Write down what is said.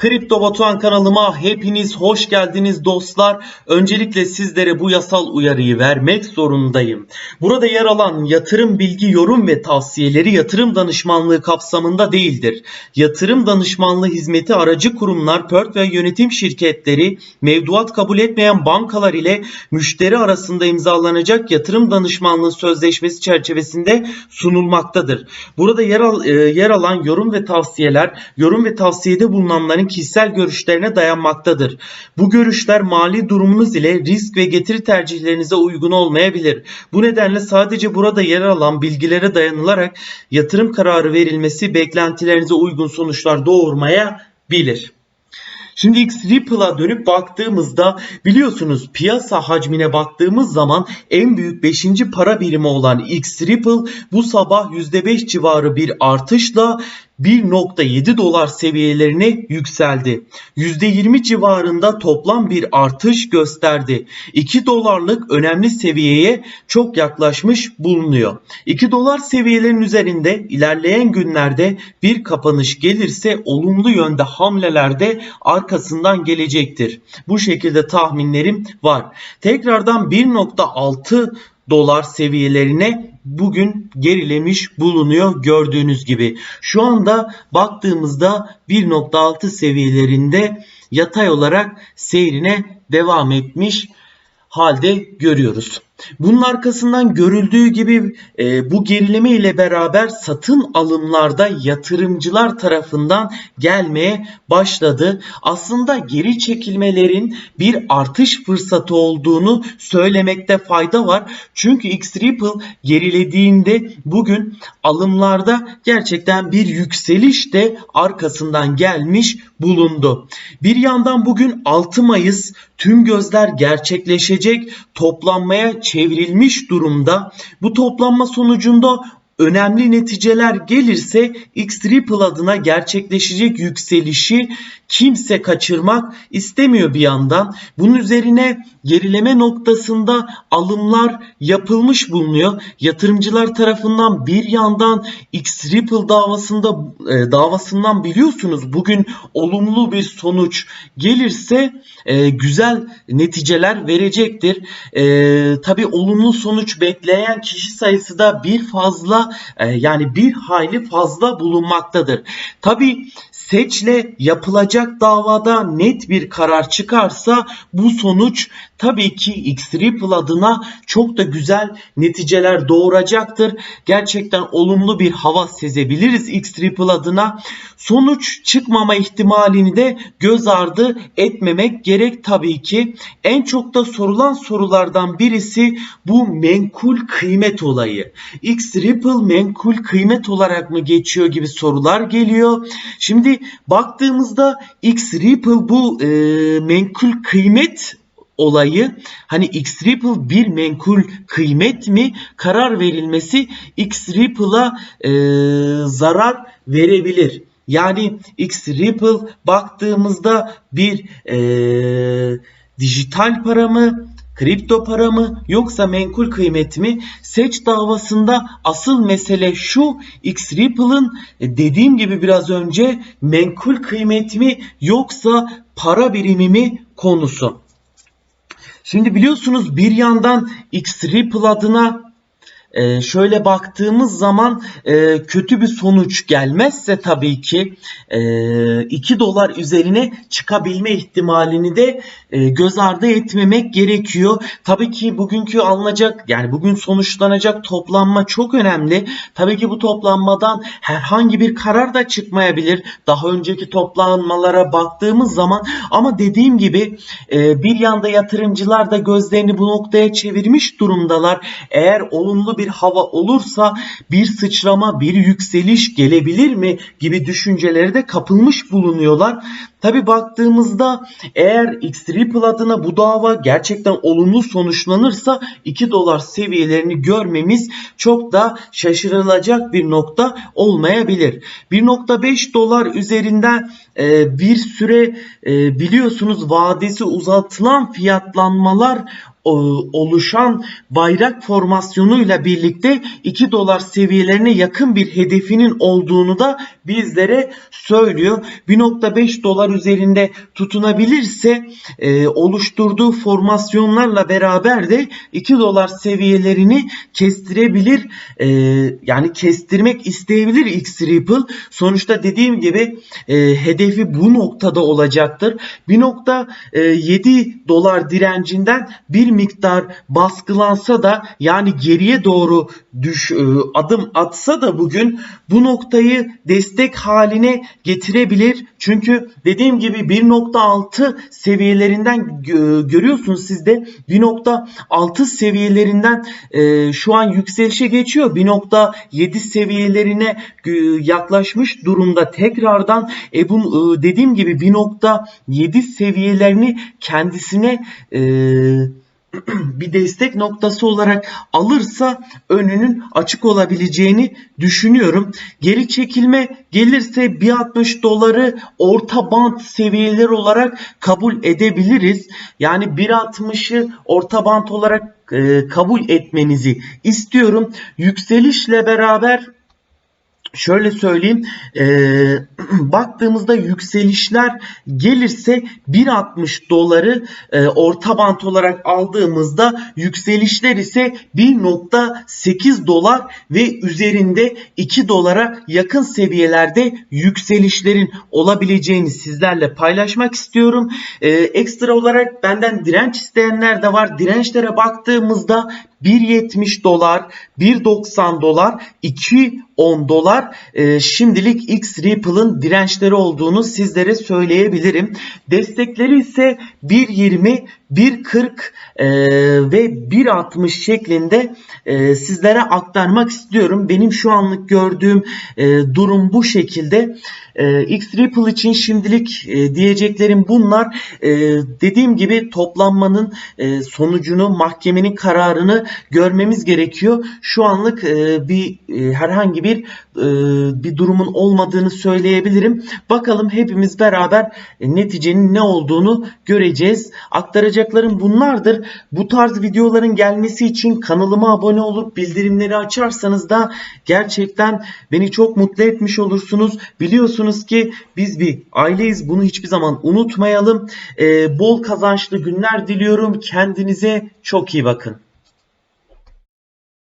Kripto Batuhan kanalıma hepiniz hoş geldiniz dostlar. Öncelikle sizlere bu yasal uyarıyı vermek zorundayım. Burada yer alan yatırım bilgi, yorum ve tavsiyeleri yatırım danışmanlığı kapsamında değildir. Yatırım danışmanlığı hizmeti aracı kurumlar, portföy yönetim şirketleri, mevduat kabul etmeyen bankalar ile müşteri arasında imzalanacak yatırım danışmanlığı sözleşmesi çerçevesinde sunulmaktadır. Burada yer, al, e, yer alan yorum ve tavsiyeler, yorum ve tavsiyede bulunanların kişisel görüşlerine dayanmaktadır. Bu görüşler mali durumunuz ile risk ve getiri tercihlerinize uygun olmayabilir. Bu nedenle sadece burada yer alan bilgilere dayanılarak yatırım kararı verilmesi beklentilerinize uygun sonuçlar doğurmayabilir. Şimdi X Ripple'a dönüp baktığımızda biliyorsunuz piyasa hacmine baktığımız zaman en büyük 5. para birimi olan X Ripple bu sabah %5 civarı bir artışla 1.7 dolar seviyelerine yükseldi. %20 civarında toplam bir artış gösterdi. 2 dolarlık önemli seviyeye çok yaklaşmış bulunuyor. 2 dolar seviyelerin üzerinde ilerleyen günlerde bir kapanış gelirse olumlu yönde hamlelerde arkasından gelecektir. Bu şekilde tahminlerim var. Tekrardan 1.6 dolar seviyelerine bugün gerilemiş bulunuyor gördüğünüz gibi. Şu anda baktığımızda 1.6 seviyelerinde yatay olarak seyrine devam etmiş halde görüyoruz. Bunun arkasından görüldüğü gibi e, bu gerileme ile beraber satın alımlarda yatırımcılar tarafından gelmeye başladı. Aslında geri çekilmelerin bir artış fırsatı olduğunu söylemekte fayda var. Çünkü X Ripple gerilediğinde bugün alımlarda gerçekten bir yükseliş de arkasından gelmiş bulundu. Bir yandan bugün 6 Mayıs tüm gözler gerçekleşecek toplanmaya çevrilmiş durumda. Bu toplanma sonucunda önemli neticeler gelirse X Ripple adına gerçekleşecek yükselişi kimse kaçırmak istemiyor bir yandan. Bunun üzerine gerileme noktasında alımlar yapılmış bulunuyor. Yatırımcılar tarafından bir yandan X Ripple davasında e, davasından biliyorsunuz bugün olumlu bir sonuç gelirse e, güzel neticeler verecektir. E, Tabi olumlu sonuç bekleyen kişi sayısı da bir fazla e, yani bir hayli fazla bulunmaktadır. Tabi seçle yapılacak davada net bir karar çıkarsa bu sonuç tabii ki X adına çok da güzel neticeler doğuracaktır. Gerçekten olumlu bir hava sezebiliriz X adına. Sonuç çıkmama ihtimalini de göz ardı etmemek gerek tabii ki. En çok da sorulan sorulardan birisi bu menkul kıymet olayı. X menkul kıymet olarak mı geçiyor gibi sorular geliyor. Şimdi baktığımızda X Ripple bu e, menkul kıymet olayı hani X Ripple bir menkul kıymet mi karar verilmesi X Ripple'a e, zarar verebilir. Yani X Ripple baktığımızda bir e, dijital para mı kripto para mı yoksa menkul kıymet mi? Seç davasında asıl mesele şu X Ripple'ın e, dediğim gibi biraz önce menkul kıymet mi yoksa para birimi mi konusu. Şimdi biliyorsunuz bir yandan X Ripple adına ee, şöyle baktığımız zaman e, kötü bir sonuç gelmezse tabii ki e, 2 dolar üzerine çıkabilme ihtimalini de e, göz ardı etmemek gerekiyor. Tabii ki bugünkü alınacak yani bugün sonuçlanacak toplanma çok önemli. Tabii ki bu toplanmadan herhangi bir karar da çıkmayabilir. Daha önceki toplanmalara baktığımız zaman ama dediğim gibi e, bir yanda yatırımcılar da gözlerini bu noktaya çevirmiş durumdalar. Eğer olumlu bir hava olursa bir sıçrama, bir yükseliş gelebilir mi gibi düşünceleri de kapılmış bulunuyorlar. Tabi baktığımızda eğer X Ripple adına bu dava gerçekten olumlu sonuçlanırsa 2 dolar seviyelerini görmemiz çok da şaşırılacak bir nokta olmayabilir. 1.5 dolar üzerinden e, bir süre e, biliyorsunuz vadesi uzatılan fiyatlanmalar oluşan bayrak formasyonuyla birlikte 2 dolar seviyelerine yakın bir hedefinin olduğunu da bizlere söylüyor. 1.5 dolar üzerinde tutunabilirse e, oluşturduğu formasyonlarla beraber de 2 dolar seviyelerini kestirebilir. E, yani kestirmek isteyebilir X Ripple. Sonuçta dediğim gibi e, hedefi bu noktada olacaktır. 1.7 dolar direncinden bir miktar baskılansa da yani geriye doğru düş e, adım atsa da bugün bu noktayı destek haline getirebilir. Çünkü dediğim gibi 1.6 seviyelerinden gö- görüyorsunuz siz de 1.6 seviyelerinden e, şu an yükselişe geçiyor. 1.7 seviyelerine yaklaşmış durumda. Tekrardan e, bu, e, dediğim gibi 1.7 seviyelerini kendisine e, bir destek noktası olarak alırsa önünün açık olabileceğini düşünüyorum. Geri çekilme gelirse 1.60 doları orta band seviyeler olarak kabul edebiliriz. Yani 1.60'ı orta band olarak e, kabul etmenizi istiyorum. Yükselişle beraber şöyle söyleyeyim e, baktığımızda yükselişler gelirse 1.60 doları e, orta bant olarak aldığımızda yükselişler ise 1.8 dolar ve üzerinde 2 dolara yakın seviyelerde yükselişlerin olabileceğini sizlerle paylaşmak istiyorum. E, ekstra olarak benden direnç isteyenler de var. Dirençlere baktığımızda 1.70 dolar, 1.90 dolar, 2.10 dolar e, şimdilik X Ripple'ın dirençleri olduğunu sizlere söyleyebilirim. Destekleri ise 1.20, 1.40 e, ve 1.60 şeklinde e, sizlere aktarmak istiyorum. Benim şu anlık gördüğüm e, durum bu şekilde. E, X Ripple için şimdilik e, diyeceklerim bunlar. E, dediğim gibi toplanmanın e, sonucunu, mahkemenin kararını görmemiz gerekiyor. Şu anlık e, bir e, herhangi bir e, bir durumun olmadığını söyleyebilirim. Bakalım hepimiz beraber e, neticenin ne olduğunu göreceğiz. Aktaracaklarım bunlardır. Bu tarz videoların gelmesi için kanalıma abone olup bildirimleri açarsanız da gerçekten beni çok mutlu etmiş olursunuz. Biliyorsunuz ki biz bir aileyiz. Bunu hiçbir zaman unutmayalım. E, bol kazançlı günler diliyorum. Kendinize çok iyi bakın.